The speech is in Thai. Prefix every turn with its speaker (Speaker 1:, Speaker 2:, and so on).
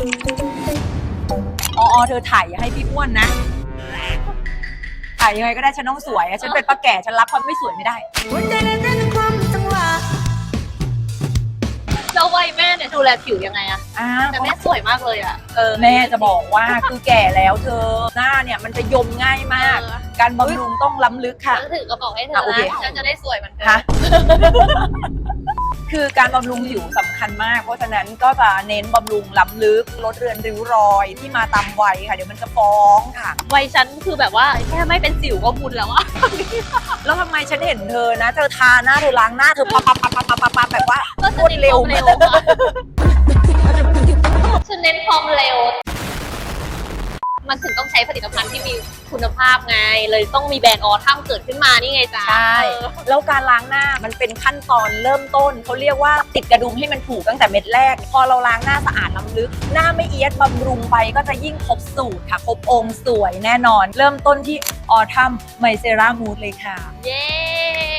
Speaker 1: อ๋ออ๋อเธอถ่ายให้พี่อ้วนนะ ถ่ายยังไงก็ได้ฉันต้องสวยอะฉันเป็นป้าแก่ฉันรับความไม่สวยไม่ได้
Speaker 2: หัวใจเต้นความจังหวะ
Speaker 3: แล้ววัยแม่เนี่ยดูแลผิวยังไงอะ
Speaker 1: อ่า
Speaker 3: แต่แม่สวยมากเลยอะเออ
Speaker 1: แม่จะบอกว่าคือแก่แล้วเธอ หน้าเนี่ยมันจะยมง่ายมาก
Speaker 3: เออ
Speaker 1: การบำรุงต้องล้ำลึกค่ะ
Speaker 3: ฉันถือกระบอกให้เธอ
Speaker 1: อะโอเค
Speaker 3: นะฉันจะได้สวยเหมือนเธอ
Speaker 1: ฮะ คือการบำรุงผิวสำคัญมาก เพราะฉะนั้นก็จะเน้นบำรุงล้ำลึก ลดเรือนริ้วรอยที่มาตามวัยค่ะ เดี๋ยวมันจะฟ้องค่ะ
Speaker 3: วัยฉันคือแบบว่าแค่ไม่เป็นสิวก็บุญแล้วอะ
Speaker 1: แล้วทำไมฉันเห็นเธอนะ เธอทาหน้าเธอล้างหน้าเธอปั๊บปั๊บปั๊บปั๊บปั๊บปั๊บแบบว่า
Speaker 3: ก็
Speaker 1: รวดเร็ว
Speaker 3: เร็วอะฉันเน้นความเร็ว มันถึงต้องใช้ผลิตภัณฑ์ที่มีคุณภาพไง เลยต้องมีแบรนด์ออทัมเกิดขึ้นมานี่ไงจ๊ะ
Speaker 1: ใช่
Speaker 3: เออ
Speaker 1: แล้วการล้างหน้ามันเป็นขั้นตอนเริ่มต้นเขาเรียกว่าติดกระดุมให้มันถูกตั้งแต่เม็ดแรก พอเราล้างหน้าสะอาดล้ำลึก หน้าไม่เอียดบำรุงไปก็จะยิ่งครบสูตรค่ะ ครบองค์สวยแน่นอน เริ่มต้นที่ออทัมไมเซรามูดเลยค่ะ
Speaker 3: เย้